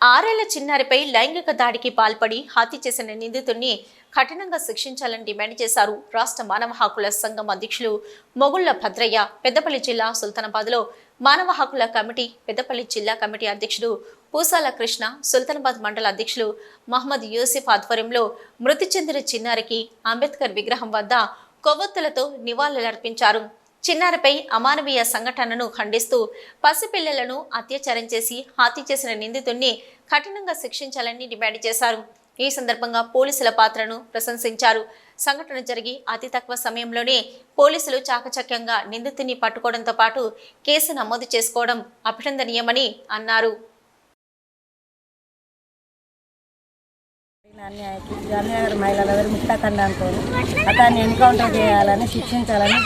ఆరేళ్ళ చిన్నారిపై లైంగిక దాడికి పాల్పడి హత్య చేసిన నిందితుడిని కఠినంగా శిక్షించాలని డిమాండ్ చేశారు రాష్ట్ర మానవ హక్కుల సంఘం అధ్యక్షులు మొగుళ్ళ భద్రయ్య పెద్దపల్లి జిల్లా సుల్తానాబాద్లో మానవ హక్కుల కమిటీ పెద్దపల్లి జిల్లా కమిటీ అధ్యక్షుడు పూసాల కృష్ణ సుల్తానాబాద్ మండల అధ్యక్షులు మహమ్మద్ యూసిఫ్ ఆధ్వర్యంలో మృతి చెందిన చిన్నారికి అంబేద్కర్ విగ్రహం వద్ద కొవ్వొత్తులతో నివాళులర్పించారు. చిన్నారిపై అమానవీయ సంఘటనను ఖండిస్తూ పసిపిల్లలను అత్యాచారం చేసి హత్య చేసిన నిందితుడిని కఠినంగా శిక్షించాలని డిమాండ్ చేశారు. ఈ సందర్భంగా పోలీసుల పాత్రను ప్రశంసించారు. సంఘటన జరిగి అతి తక్కువ సమయంలోనే పోలీసులు చాకచక్యంగా నిందితుని పట్టుకోవడంతో పాటు కేసు నమోదు చేసుకోవడం అభినందనీయమని అన్నారు. గాంధీనగర్ మహిళలందరూ ముక్తాఖండ అనుకోని అతన్ని ఎన్కౌంటర్ చేయాలని శిక్షించాలని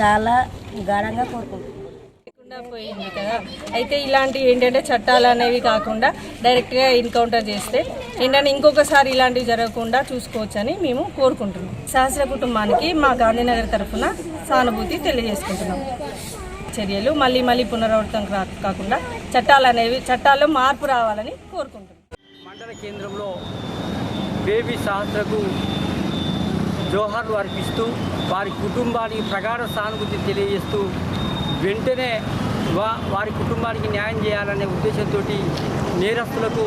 చాలా గాఢంగా కోరుకుంటున్నాను లేకుండా పోయింది కదా. అయితే ఇలాంటి ఏంటంటే చట్టాలు అనేవి కాకుండా డైరెక్ట్గా ఎన్కౌంటర్ చేస్తే ఏంటంటే ఇంకొకసారి ఇలాంటివి జరగకుండా చూసుకోవచ్చని మేము కోరుకుంటున్నాం. సహస్ర కుటుంబానికి మా గాంధీనగర్ తరఫున సానుభూతి తెలియజేసుకుంటున్నాం. చర్యలు మళ్ళీ మళ్ళీ పునరావృతం కా- కాకుండా చట్టాలు అనేవి చట్టాల్లో మార్పు రావాలని కోరుకుంటున్నాం. మండల కేంద్రంలో బేబీ సహస్రకు జోహార్లు అర్పిస్తూ వారి కుటుంబానికి ప్రగాఢ సానుభూతి తెలియజేస్తూ వెంటనే వా వారి కుటుంబానికి న్యాయం చేయాలనే ఉద్దేశంతో నేరస్తులకు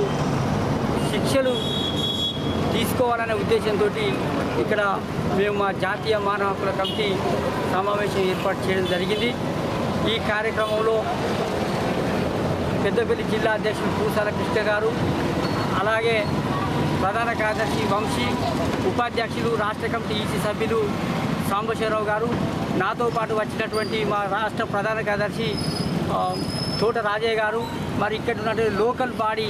శిక్షలు తీసుకోవాలనే ఉద్దేశంతో ఇక్కడ మేము మా జాతీయ మానవ హక్కుల కమిటీ సమావేశం ఏర్పాటు చేయడం జరిగింది. ఈ కార్యక్రమంలో పెద్దపల్లి జిల్లా అధ్యక్షులు పూసాల కృష్ణ గారు అలాగే ప్రధాన కార్యదర్శి వంశీ ఉపాధ్యక్షులు రాష్ట్ర కమిటీ ఈసీ సభ్యులు సాంబశివరావు గారు నాతో పాటు వచ్చినటువంటి మా రాష్ట్ర ప్రధాన కార్యదర్శి తోట రాజయ్య గారు మరి ఇక్కడ ఉన్నటువంటి లోకల్ బాడీ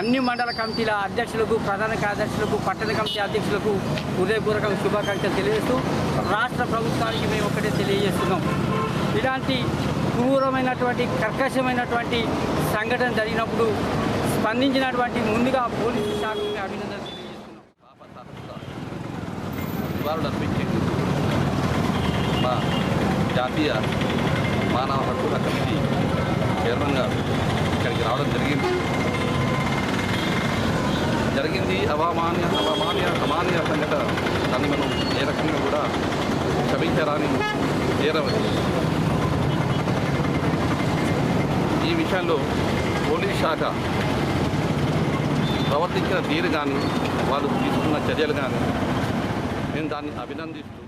అన్ని మండల కమిటీల అధ్యక్షులకు ప్రధాన కార్యదర్శులకు పట్టణ కమిటీ అధ్యక్షులకు హృదయపూర్వక శుభాకాంక్షలు తెలియజేస్తూ రాష్ట్ర ప్రభుత్వానికి మేము ఒకటే తెలియజేస్తున్నాం. ఇలాంటి క్రూరమైనటువంటి కర్కశమైనటువంటి సంఘటన జరిగినప్పుడు స్పందించినటువంటి ముందుగా పోలీసు శాఖకు అభినందనలు తెలియజేస్తున్నాం. నివాళులు మా జాతీయ మానవ హక్కుల కమిటీ చైర్మన్ గారు ఇక్కడికి రావడం జరిగింది. జరిగింది. అవామాన్య అవమాన్య అమాన్య సంఘటన దాన్ని మనం ఏ రకంగా కూడా క్షమించరాని చేరవచ్చు ఈ విషయంలో పోలీస్ శాఖ ప్రవర్తించిన తీరు కానీ వాళ్ళు తీసుకున్న చర్యలు కానీ నేను దాన్ని అభినందిస్తూ